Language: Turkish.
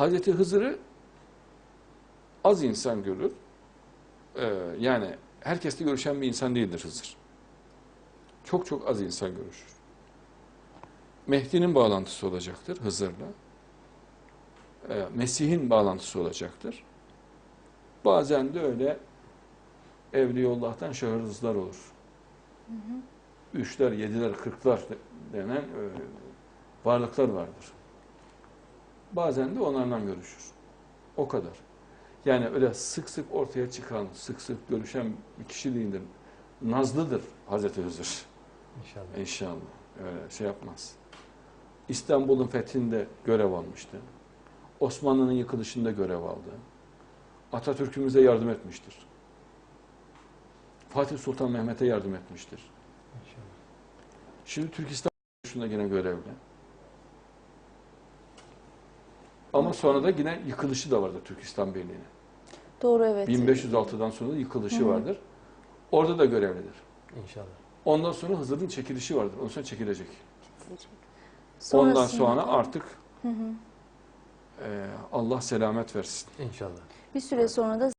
Hazreti Hızır'ı az insan görür. Ee, yani herkesle görüşen bir insan değildir Hızır. Çok çok az insan görüşür. Mehdi'nin bağlantısı olacaktır Hızır'la. Ee, Mesih'in bağlantısı olacaktır. Bazen de öyle Evliyaullah'tan şahırızlar olur. Üçler, yediler, kırklar denen e, varlıklar vardır. Bazen de onlarla görüşür. O kadar. Yani öyle sık sık ortaya çıkan, sık sık görüşen bir kişi değildir. Nazlıdır Hazreti Hızır. İnşallah. İnşallah. Öyle şey yapmaz. İstanbul'un fethinde görev almıştı. Osmanlı'nın yıkılışında görev aldı. Atatürk'ümüze yardım etmiştir. Fatih Sultan Mehmet'e yardım etmiştir. İnşallah. Şimdi Türkistan şunda yine görevli. Ama sonra da yine yıkılışı da vardır Türkistan Birliği'nin. Doğru evet. 1506'dan sonra da yıkılışı Hı hı. vardır. Orada da görevlidir. İnşallah. Ondan sonra Hızır'ın çekilişi vardır. Ondan sonra çekilecek. Sonrasında- Ondan sonra artık Hı hı. e, Allah selamet versin. İnşallah. Bir süre sonra da